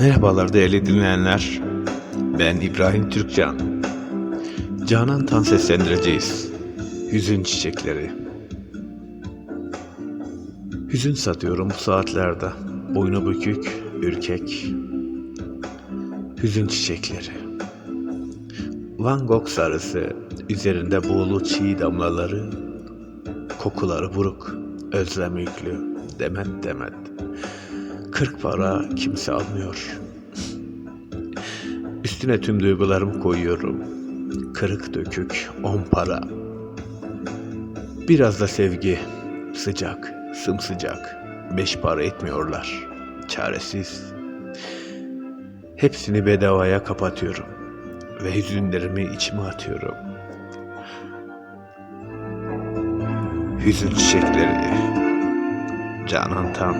Merhabalar değerli dinleyenler. Ben İbrahim Türkcan. Canan Tan seslendireceğiz. Hüzün çiçekleri. Hüzün satıyorum bu saatlerde. Boynu bükük, ürkek. Hüzün çiçekleri. Van Gogh sarısı, üzerinde buğulu çiğ damlaları, kokuları buruk, özlem yüklü, demet demet. Kırk para kimse almıyor. Üstüne tüm duygularımı koyuyorum. Kırık dökük on para. Biraz da sevgi. Sıcak, sımsıcak. Beş para etmiyorlar. Çaresiz. Hepsini bedavaya kapatıyorum. Ve hüzünlerimi içime atıyorum. Hüzün çiçekleri. Canan Tan.